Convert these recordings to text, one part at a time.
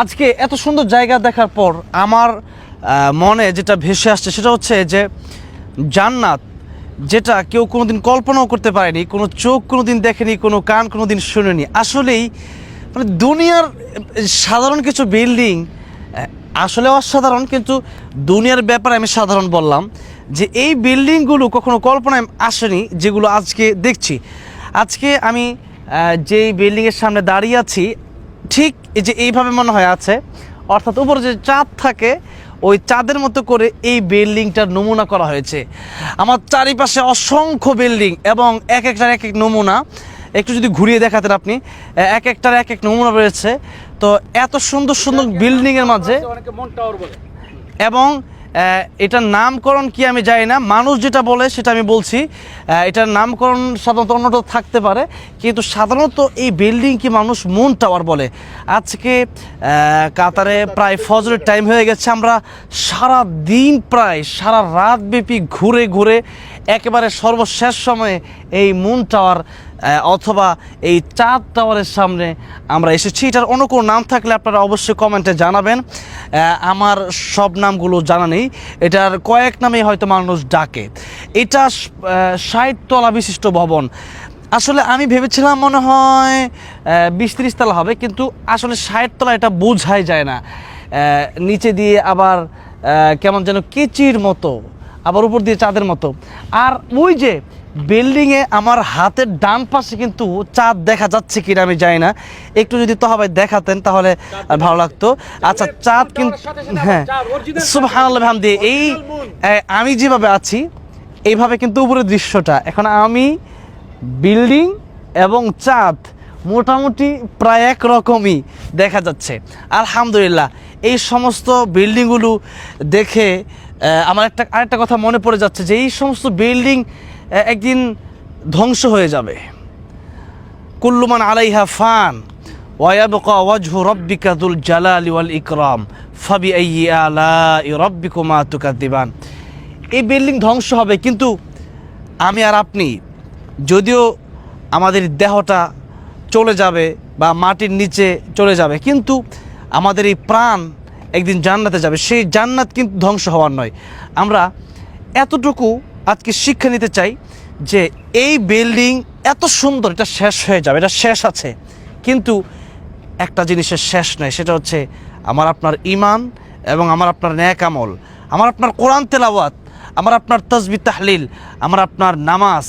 আজকে এত সুন্দর জায়গা দেখার পর আমার মনে যেটা ভেসে আসছে সেটা হচ্ছে যে জান্নাত, যেটা কেউ কোনোদিন কল্পনাও করতে পারেনি, কোনো চোখ কোনোদিন দেখেনি, কোনো কান কোনোদিন শুনেনি। আসলেই মানে দুনিয়ার সাধারণ কিছু বিল্ডিং আসলে অসাধারণ, কিন্তু দুনিয়ার ব্যাপারে আমি সাধারণ বললাম যে এই বিল্ডিংগুলো কখনো কল্পনায় আসেনি যেগুলো আজকে দেখছি। আজকে আমি যেই বিল্ডিংয়ের সামনে দাঁড়িয়ে আছি ঠিক এই যে এইভাবে মনে হয় আছে অর্থাৎ উপরে যে চাঁদ থাকে ওই চাঁদের মতো করে এই বিল্ডিংটার নমুনা করা হয়েছে। আমার চারিপাশে অসংখ্য বিল্ডিং এবং এক একটার এক এক নমুনা। একটু যদি ঘুরিয়ে দেখাতেন আপনি এক একটার এক এক নমুনা রয়েছে। তো এত সুন্দর সুন্দর বিল্ডিংয়ের মাঝে অনেকে এবং এটার নামকরণ কি আমি জানি না। মানুষ যেটা বলে সেটা আমি বলছি। এটার নামকরণ সাধারণত অন্যটা থাকতে পারে। কিন্তু সাধারণত এই বিল্ডিং কি মানুষ মুন টাওয়ার বলে। আজকে কাতারে প্রায় ফজরের টাইম হয়ে গেছে। আমরা সারা দিন প্রায়, সারা রাত ব্যাপী ঘুরে ঘুরে একেবারে সর্বশেষ সময়ে এই মুন টাওয়ার অথবা এই চাঁদ টাওয়ারের সামনে আমরা এসেছি। এটার অন্য কোনো নাম থাকলে আপনারা অবশ্যই কমেন্টে জানাবেন। আমার সব নামগুলো জানা নেই। এটার কয়েক নামেই হয়তো মানুষ ডাকে। এটা তলা বিশিষ্ট ভবন। আসলে আমি ভেবেছিলাম মনে হয় বিশ ত্রিশ তলা হবে, কিন্তু আসলে তলা এটা বোঝাই যায় না। নিচে দিয়ে আবার কেমন যেন কেচির মতো, আবার উপর দিয়ে চাঁদের মতো। আর ওই যে বিল্ডিংয়ে আমার হাতের ডান পাশে কিন্তু চাঁদ দেখা যাচ্ছে কিনা আমি জানি না। একটু যদি তহাবাই দেখাতেন তাহলে ভালো লাগতো। আচ্ছা চাঁদ কিন্তু হ্যাঁ সুবহানাল্লাহ হামদি এই আমি যেভাবে আছি এইভাবে কিন্তু উপরের দৃশ্যটা। এখন আমি বিল্ডিং এবং চাঁদ মোটামুটি প্রায় এক রকমই দেখা যাচ্ছে। আলহামদুলিল্লাহ এই সমস্ত বিল্ডিংগুলো দেখে আমার একটা, আরেকটা কথা মনে পড়ে যাচ্ছে যে এই সমস্ত বিল্ডিং একদিন ধ্বংস হয়ে যাবে। কুল্লুমান আলাইহা ফান ওয়াবকা ওয়াজহু রব্বিকা জালালি ওয়াল ইকরাম ফাবি আলা রব্বিকুমা তুকাদ্দিবান। এই বিল্ডিং ধ্বংস হবে, কিন্তু আমি আর আপনি, যদিও আমাদের দেহটা চলে যাবে বা মাটির নিচে চলে যাবে, কিন্তু আমাদের এই প্রাণ একদিন জান্নাতে যাবে। সেই জান্নাত কিন্তু ধ্বংস হওয়ার নয়। আমরা এতটুকু আজকে শিক্ষা নিতে চাই যে এই বিল্ডিং এত সুন্দর, এটা শেষ হয়ে যাবে, এটা শেষ আছে। কিন্তু একটা জিনিসের শেষ নয়, সেটা হচ্ছে আমার আপনার ইমান এবং আমার আপনার ন্যাক আমল, আমার আপনার কোরআন তেলাওয়াত, আমার আপনার তসবি তাহলিল, আমার আপনার নামাজ,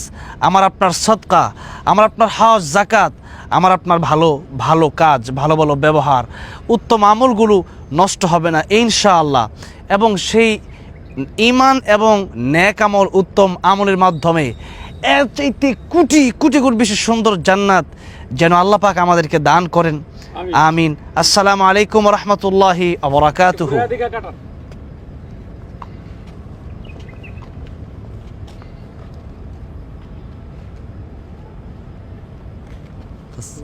আমার আপনার সদকা, আমার আপনার হাওয়াজ জাকাত আমার আপনার ভালো ভালো কাজ ভালো ভালো ব্যবহার উত্তম আমলগুলো নষ্ট হবে না ইনশাআল্লাহ। এবং সেই ইমান এবং ন্যাক আমল উত্তম আমলের মাধ্যমে এর চাইতে কোটি কোটি গুণ বেশি সুন্দর জান্নাত যেন আল্লাহ পাক আমাদেরকে দান করেন। আমিন। আমিন। আসসালামু আলাইকুম রহমতুল্লাহি আবরাকাতুহু Das.